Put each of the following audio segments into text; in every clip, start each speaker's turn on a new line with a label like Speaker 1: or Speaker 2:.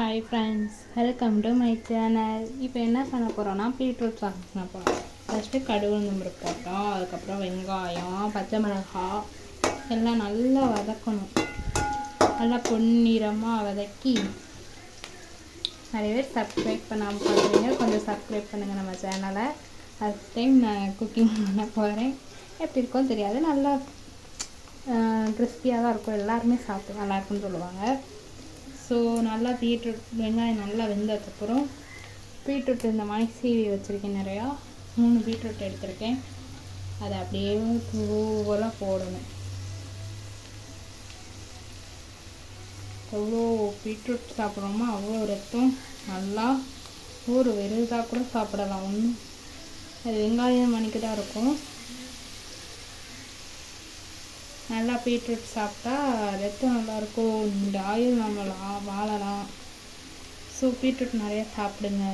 Speaker 1: Hi friends welcome to my channel இப்போ என்ன பண்ண போகிறோன்னா பீட்ரூட் சாஸ் பண்ண போகிறோம் ஃபஸ்ட்டு கடுகு நம்பர் போட்டோம். அதுக்கப்புறம் வெங்காயம் பச்சை மிளகாய் எல்லாம் நல்லா வதக்கணும். நல்லா பொன்னிறமாக வதக்கி நிறைய பேர் சப்ஸ்கிரைப் பண்ணாமல் பார்க்குறீங்க கொஞ்சம் சப்ஸ்கிரைப் பண்ணுங்கள் நம்ம சேனலை ஃபஸ்ட் டைம் நான் குக்கிங் பண்ண போகிறேன் எப்படி இருக்கும் தெரியாது. நல்லா கிறிஸ்பியாக தான் இருக்கும். எல்லாருமே சாப்பிட்டு நல்லா இருக்குன்னு சொல்லுவாங்க. நல்லா பீட்ரூட் வெங்காயம் நல்லா வெந்ததுக்கப்புறம் பீட்ரூட் இந்த மாதிரி சீவி வச்சுருக்கேன் நிறையா. மூணு பீட்ரூட் எடுத்திருக்கேன். அதை அப்படியே தூவலாக போடணும். எவ்வளோ பீட்ரூட் சாப்பிட்றோமோ அவ்வளோ ரத்தம் நல்லா ஒரு வெறுதாக கூட சாப்பிடலாம். ஒன்றும். அது வெங்காயம் மணிக்கு தான் இருக்கும். நல்லா பீட்ரூட் சாப்பிட்டா ரத்தம் நல்லாயிருக்கும். இந்த ஆயில் நம்மளாம் வாழலாம். ஸோ பீட்ரூட் நிறைய சாப்பிடுங்க.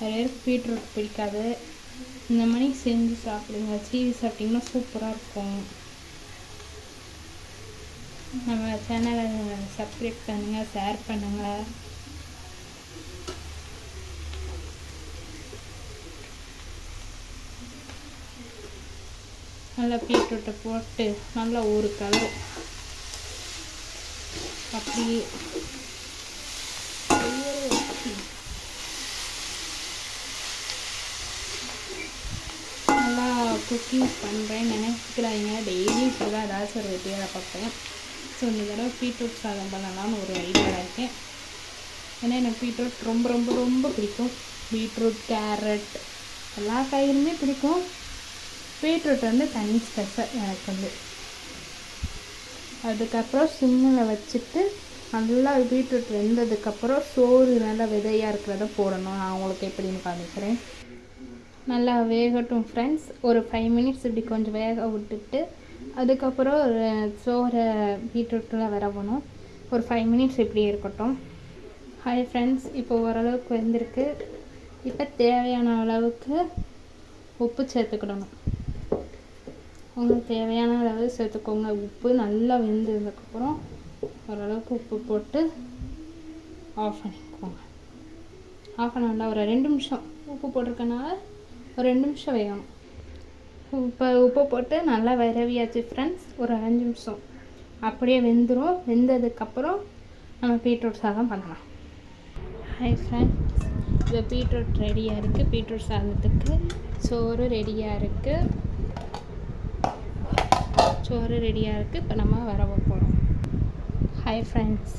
Speaker 1: நிறைய பீட்ரூட் பிடிக்காது. இந்த மாதிரி செஞ்சு சாப்பிடுங்க. சீவி சாப்பிட்டிங்கன்னா சூப்பராக இருக்கும். நம்ம சேனலை சப்ஸ்கிரைப் பண்ணுங்கள் ஷேர் பண்ணுங்கள் நல்லா பீட்ரூட்டை போட்டு நல்லா ஒரு கலர் அப்படி. நல்லா குக்கிங் பண்ணுறேன்னு நினைக்கிறாங்க டெய்லி இப்போ தான் ஏதாச்சும் ஒரு வெட்டியாக பார்ப்பேன். ஸோ இந்த தடவை பீட்ரூட் சாதம் பண்ணலாம்னு ஒரு ஐடியாவில் இருக்கேன். ஏன்னா எனக்கு பீட்ரூட் ரொம்ப ரொம்ப ரொம்ப பிடிக்கும். பீட்ரூட் கேரட் எல்லா காய்கறியுமே பிடிக்கும். பீட்ரூட் வந்து தனி ஸ்பெஷல் எனக்கு வந்து. அதுக்கப்புறம் சிம்மில் வச்சுட்டு நல்லா பீட்ரூட் வெந்ததுக்கப்புறம் சோறு நல்லா விதையாக இருக்கிறத போடணும். நான் உங்களுக்கு எப்படின்னு காமிக்கிறேன். நல்லா வேகட்டும் ஃப்ரெண்ட்ஸ் ஒரு ஃபைவ் மினிட்ஸ் இப்படி கொஞ்சம் வேக விட்டுட்டு அதுக்கப்புறம் சோறை பீட்ரூட்டில் விரவணும். ஒரு ஃபைவ் மினிட்ஸ் இப்படி இருக்கட்டும். ஹாய் ஃப்ரெண்ட்ஸ் இப்போ ஓரளவுக்கு வெந்திருக்கு. இப்போ தேவையான அளவுக்கு உப்பு சேர்த்துக்கிடணும். உங்களுக்கு தேவையான அளவு சேர்த்துக்கோங்க. உப்பு நல்லா வெந்ததுக்கப்புறம் ஓரளவுக்கு உப்பு போட்டு ஆஃப் பண்ணிக்கோங்க. ஆஃப் பண்ண வேண்டாம் ஒரு ரெண்டு நிமிஷம் உப்பு போட்டிருக்கனால ஒரு ரெண்டு நிமிஷம் வேகணும். உப்பு உப்பு போட்டு நல்லா விரவியாச்சு ஃப்ரெண்ட்ஸ் ஒரு அஞ்சு நிமிஷம். அப்படியே வெந்துடும் வெந்ததுக்கப்புறம் நம்ம பீட்ரூட் சாதம் பண்ணலாம். ஹாய் ஃப்ரெண்ட்ஸ் இப்போ பீட்ரூட் ரெடியாக இருக்குது பீட்ரூட் சாதத்துக்கு சோறு ரெடியாக இருக்குது சோறு ரெடியாக இருக்குது இப்போ நம்ம வரவ போகிறோம் ஹாய் ஃப்ரெண்ட்ஸ்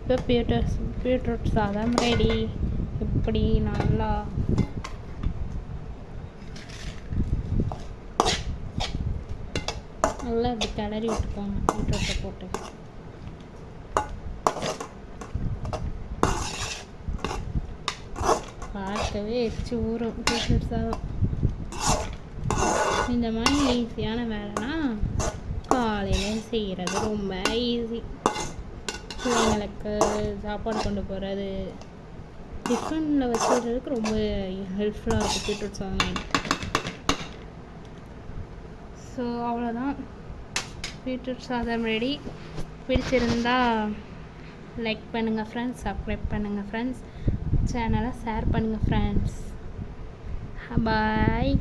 Speaker 1: இப்போ பீட்ரூட் பீட்ரூட் சாதம் ரெடி இப்படி நல்லா. நல்லா இப்படி கிளறி விட்டுக்கோங்க. பீட்ரூட்டை போட்டு. பார்க்கவே எரிச்சு ஊறும். பீட்ரூட் சாதம். இந்த மாதிரி ஈஸியான வேலைனா காலையில் செய்கிறது ரொம்ப ஈஸி பிள்ளைங்களுக்கு சாப்பாடு கொண்டு போகிறது டிஃபனில் வச்சுக்கிறதுக்கு ரொம்ப ஹெல்ப்ஃபுல்லாக இருக்கும் பீட்ரூட் சாதம். ஸோ அவ்வளோதான் பீட்ரூட் சாதம் ரெடி பிடிச்சிருந்தா லைக் பண்ணுங்கள் ஃப்ரெண்ட்ஸ் சப்ஸ்கிரைப் பண்ணுங்கள் ஃப்ரெண்ட்ஸ் சேனலை ஷேர் பண்ணுங்கள் ஃப்ரெண்ட்ஸ் பாய்